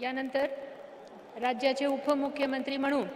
यानंतर राज्याचे उपमुख्यमंत्री म्हणून